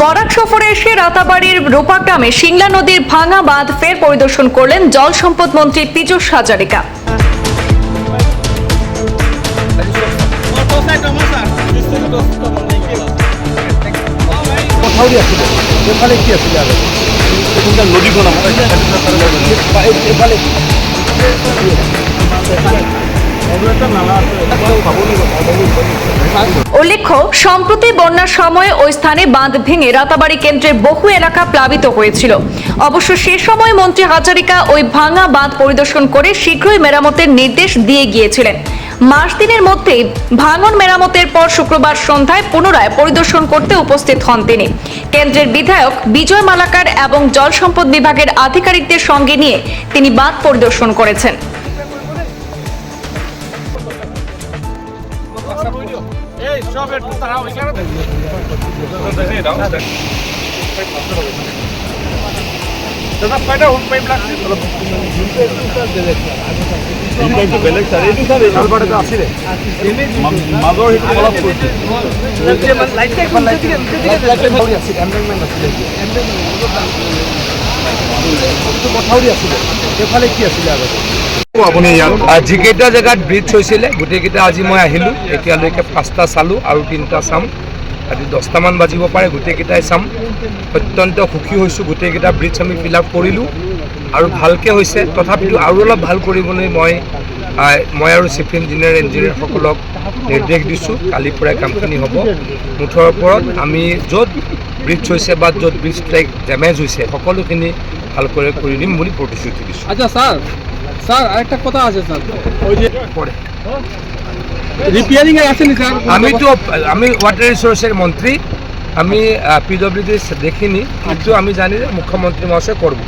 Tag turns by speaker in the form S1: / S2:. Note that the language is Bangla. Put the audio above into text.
S1: বরাক সফরে এসে রাতাবাড়ির রোপা গ্রামে সিংলা নদীর ভাঙা বাঁধ ফের পরিদর্শন করলেন জল সম্পদ মন্ত্রী পীযূষ হাজারিকা।
S2: কি এইফালে
S1: উল্লেখ্য, সম্প্রতি বন্যার সময় ওই স্থানে বাঁধ ভেঙে রাতাবাড়ি কেন্দ্রের বহু এলাকা প্লাবিত হয়েছিল। অবশ্য সে সময় মন্ত্রী হাজারিকা ওই ভাঙা বাঁধ পরিদর্শন করে শীঘ্রই মেরামতের নির্দেশ দিয়ে গিয়েছিলেন। মাস দিনের মধ্যেই ভাঙন মেরামতের পর শুক্রবার সন্ধ্যায় পুনরায় পরিদর্শন করতে উপস্থিত হন তিনি। কেন্দ্রের বিধায়ক বিজয় মালাকার এবং জল সম্পদ বিভাগের আধিকারিকদের সঙ্গে নিয়ে তিনি বাঁধ পরিদর্শন করেছেন।
S3: দাদা কয়টা হুন পাইপ লাগছে বেলেগ স্যার এইটো স্যাৰ
S2: নলবাৰীত আছিলে
S3: মাজৰ সেইটো অলপ কৰিছে
S2: মথাউৰি আছিলে এম্বেংমেণ্ট আছিলে এইটো মথাউৰি আছিলে। সেইফালে কি আছিলে আগতে?
S3: আপুনি ইয়াত
S4: যিকেইটা জেগাত ব্ৰিজ হৈছিলে গোটেইকেইটা আজি মই আহিলোঁ। এতিয়ালৈকে পাঁচটা চালোঁ আৰু তিনিটা চাম। আজি দহটামান বাজিব পাৰে গোটেইকেইটাই চাম। অত্যন্ত সুখী হৈছোঁ গোটেইকেইটা ব্ৰিজ আমি ফিল আপ কৰিলোঁ। আৰু ভালকৈ হৈছে। তথাপিতো আৰু অলপ ভালো কৰিবলৈ মই মই আৰু চিফ ইঞ্জিনিয়াৰ ইঞ্জিনিয়াৰসকলক নিৰ্দেশ দিছোঁ। কালিৰ পৰাই কামখিনি হ'ব। মুঠৰ ওপৰত আমি য'ত ব্ৰিজ হৈছে বা য'ত ব্ৰিজ লাইক ডেমেজ হৈছে সকলোখিনি ভালকৈ কৰি দিম বুলি প্ৰতিশ্ৰুতি দিছোঁ।
S5: আচ্ছা স্যার স্যার আরেকটা কথা আছে স্যার ওই যে
S4: পরে
S5: রিপেয়ারিং এ আসেনি স্যার
S4: আমি তো আমি ওয়াটার রিসোর্সের মন্ত্রী। আমি পিডব্লিউডি দেখিনি। কিন্তু আমি জানি যে মুখ্যমন্ত্রী মহাশয় করব